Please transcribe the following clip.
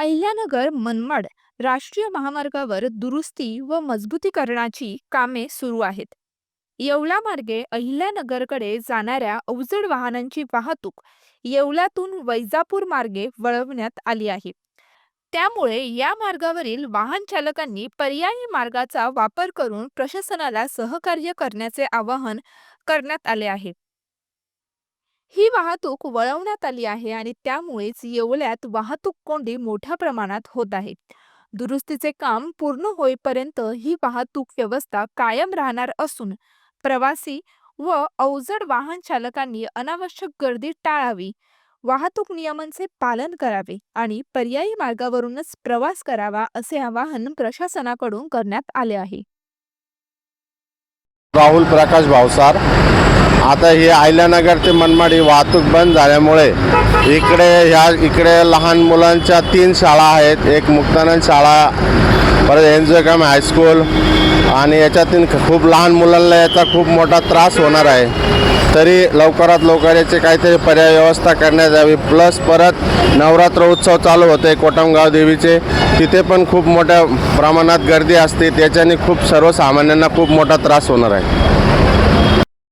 अहिल्यानगर मनमाड राष्ट्रीय महामार्गावर दुरुस्ती व मजबूतीकरणाची कामे सुरू आहेत. येवला मार्गे अहिल्यानगरकडे जाणाऱ्या अवजड वाहनांची वाहतूक येवलातून वैजापूर मार्गे वळवण्यात आली आहे. त्यामुळे या मार्गावरील वाहन चालकांनी पर्यायी मार्गाचा वापर करून प्रशासनाला सहकार्य करण्याचे आवाहन करण्यात आले आहे. ही वाहतूक वळवण्यात आली आहे आणि त्यामुळेच येवल्यात वाहतूक कोंडी मोठ्या प्रमाणात होत आहे. दुरुस्तीचे काम पूर्ण होईपर्यंत ही वाहतूक व्यवस्था कायम राहणार असून प्रवासी व अवजड वाहन चालकांनी अनावश्यक गर्दी टाळावी वाहतूक नियमांचे पालन करावे आणि पर्यायी मार्गावरूनच प्रवास करावा असे आवाहन प्रशासनाकडून करण्यात आले आहे. राहुल प्रकाश भावसार. आता ही आयल्यानगर ते मनमाड ही वाहतूक बंद झाल्यामुळे इकडे ह्या इकडे लहान मुलांच्या तीन शाळा आहेत. एक मुक्तानंद शाळा परत एन्जॉयकम हायस्कूल आणि याच्यातून खूप लहान मुलांना याचा खूप मोठा त्रास होणार आहे. तरी लवकरात लवकर याचे काहीतरी पर्याय व्यवस्था करण्यात यावी. प्लस परत नवरात्र उत्सव चालू होते कोटमगाव देवीचे. तिथे पण खूप मोठ्या प्रमाणात गर्दी असते. त्याच्याने खूप सर्वसामान्यांना खूप मोठा त्रास होणार आहे.